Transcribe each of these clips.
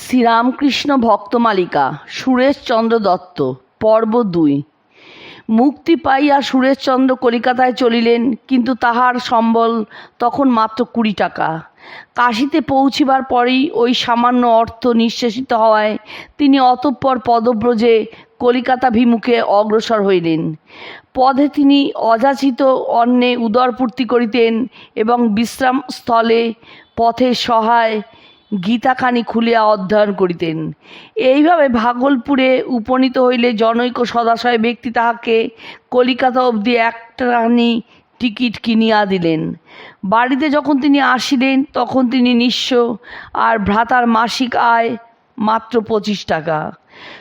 শ্রীরামকৃষ্ণ ভক্তমালিকা সুরেশচন্দ্র দত্ত, পর্ব দুই। মুক্তি পাইয়া সুরেশচন্দ্র কলিকাতায় চলিলেন, কিন্তু তাহার সম্বল তখন মাত্র কুড়ি টাকা। কাশীতে পৌঁছিবার পরেই ওই সামান্য অর্থ নিঃশেষিত হওয়ায় তিনি অতঃপর পদব্রজে কলিকাতাভিমুখে অগ্রসর হইলেন। পদে তিনি অযাচিত অন্নে উদরপূর্তি করিতেন এবং বিশ্রামস্থলে পথে সহায় গীতাখানি খুলিয়া অধ্যয়ন করিতেন। এইভাবে ভাগলপুরে উপনীত হইলে জনৈক সদাশয় ব্যক্তি তাহাকে কলিকাতা অবধি একটাখানি টিকিট কিনিয়া দিলেন। বাড়িতে যখন তিনি আসিলেন, তখন তিনি নিঃস্ব আর ভ্রাতার মাসিক আয় মাত্র পঁচিশ টাকা।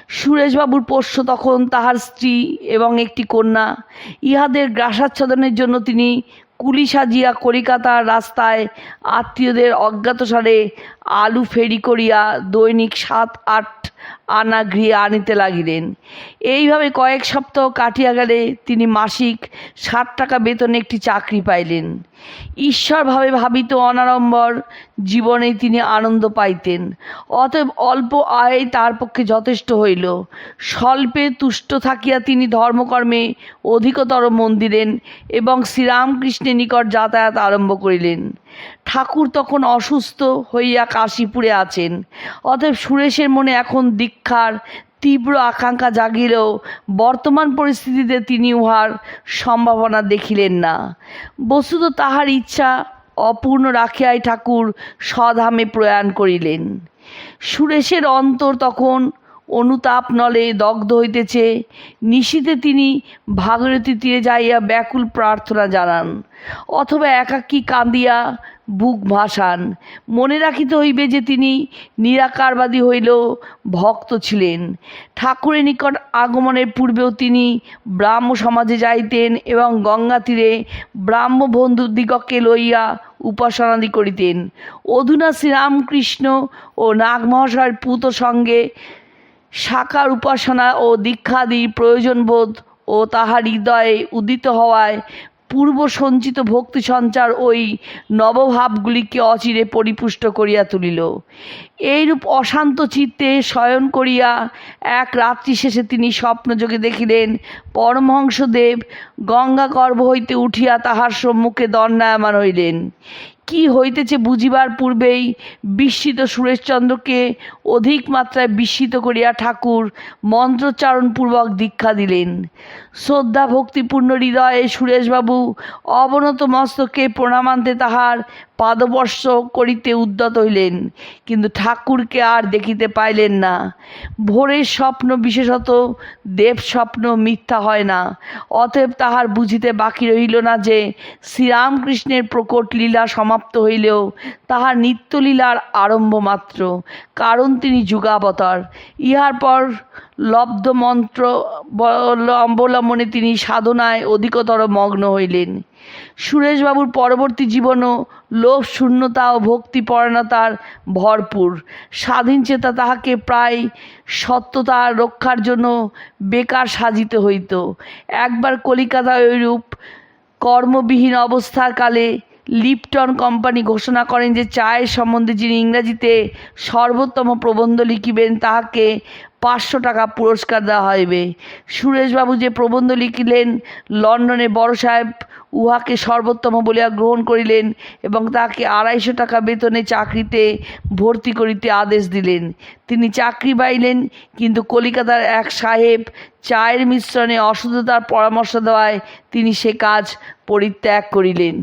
সুরেশবাবুর পোষ্য তখন তাহার স্ত্রী এবং একটি কন্যা। ইহাদের গ্রাসাচ্ছাদনের জন্য তিনি কুলি সাজিয়া কলিকাতার রাস্তায় আত্মীয়দের অজ্ঞাতসারে আলু ফেরি করিয়া দৈনিক সাত, আট আনা গৃহে আনিতে লাগিলেন। এইভাবে কয়েক সপ্তাহ কাটিয়া গেলে তিনি মাসিক ষাট টাকা বেতনে একটি চাকরি পাইলেন। ঈশ্বরভাবে ভাবিত অনাড়ম্বর জীবনে তিনি আনন্দ পাইতেন। অতএব অল্প আয় তার পক্ষে যথেষ্ট হইল। স্বল্পে তুষ্ট থাকিয়া তিনি ধর্মকর্মে অধিকতর মন দিলেন এবং শ্রীরামকৃষ্ণের নিকট যাতায়াত আরম্ভ করিলেন। ঠাকুর তখন অসুস্থ হইয়া কাশীপুরে আছেন। অতএব সুরেশের মনে এখন দীক্ষার তীব্র আকাঙ্ক্ষা জাগিলেও বর্তমান পরিস্থিতিতে তিনি উহার সম্ভাবনা দেখিলেন না। বস্তুত তাহার ইচ্ছা অপূর্ণ রাখিয়াই ঠাকুর স্বধামে প্রয়াণ করিলেন। সুরেশের অন্তর তখন অনুতাপ নলে দগ্ধ হইতেছে। নিশীতে তিনি ভাগীরথী তীরে যাইয়া ব্যাকুল প্রার্থনা জানান, অথবা একাকী কাঁদিয়া বুক ভাসান। মনে রাখিতে হইবে যে তিনি নিরাকারবাদী হইলেও ভক্ত ছিলেন। ঠাকুরের নিকট আগমনের পূর্বেও তিনি ব্রাহ্ম সমাজে যাইতেন এবং গঙ্গা তীরে ব্রাহ্ম বন্ধুদিগকে লইয়া উপাসনাদি করিতেন। অধুনা শ্রীরামকৃষ্ণ ও নাগমহাশয়ের পুত সঙ্গে সাকার উপাসনা ও দীক্ষাদির প্রয়োজনবোধ ও তাহার হৃদয়ে উদিত হওয়ায় পূর্ব সঞ্চিত ভক্তি সঞ্চার ওই নবভাবগুলিকে অচিরে পরিপুষ্ট করিয়া তুলিল। এইরূপ অশান্ত চিত্তে শয়ন করিয়া এক রাত্রি শেষে তিনি স্বপ্নযোগে দেখিলেন, পরমহংসদেব গঙ্গা গর্ভ হইতে উঠিয়া তাহার সম্মুখে দণ্ডায়মান হইলেন। কি হইতেছে বুঝিবার পূর্বেই বিস্মিত সুরেশচন্দ্রকে অধিক মাত্রায় বিস্মিত করিয়া ঠাকুর মন্ত্রোচ্চারণপূর্বক দীক্ষা দিলেন। শ্রদ্ধা ভক্তিপূর্ণ হৃদয়ে সুরেশবাবু অবনত মস্তকে প্রণামান্তে তাহার পাদবর্ষ করিতে উদ্যত হইলেন, কিন্তু ঠাকুরকে আর দেখিতে পাইলেন না। ভোরের স্বপ্ন বিশেষত, দেব স্বপ্ন মিথ্যা হয় না। অতএব তাহার বুঝিতে বাকি রহিল না যে, শ্রীরামকৃষ্ণের প্রকট লীলা সমাপ্ত হইলেও তাহার নিত্যলীলার আরম্ভ মাত্র, কারণ তিনি যুগাবতার। ইহার পর লব্ধ মন্ত্র অবলম্বনে তিনি সাধনায় অধিকতর মগ্ন হইলেন। সুরেশবাবুর পরবর্তী জীবনও লোভ শূন্যতা ও ভক্তিপরায়ণতার ভরপুর। স্বাধীন চেতা তাহাকে প্রায় সত্যতা রক্ষার জন্য বেকার সাজিতে হইত। একবার কলিকাতায় ওইরূপ কর্মবিহীন অবস্থার কালে লিপটন কোম্পানি ঘোষণা করেন যে চায়ের সম্বন্ধে যিনি ইংরাজিতে সর্বোত্তম প্রবন্ধ লিখিবেন, তাহাকে পাঁচশো টাকা পুরস্কার দেওয়া হইবে। সুরেশবাবু যে প্রবন্ধ লিখিলেন, লন্ডনে বড় সাহেব উহাকে সর্বোত্তম বলিয়া গ্রহণ করিলেন এবং তাকে আড়াইশো টাকা বেতনে চাকরিতে ভর্তি করিতে আদেশ দিলেন। তিনি চাকরি পাইলেন, কিন্তু কলিকাতার এক সাহেব চায়ের মিশ্রণে অশুদ্ধতার পরামর্শ দেওয়ায় তিনি সে কাজ পরিত্যাগ করিলেন।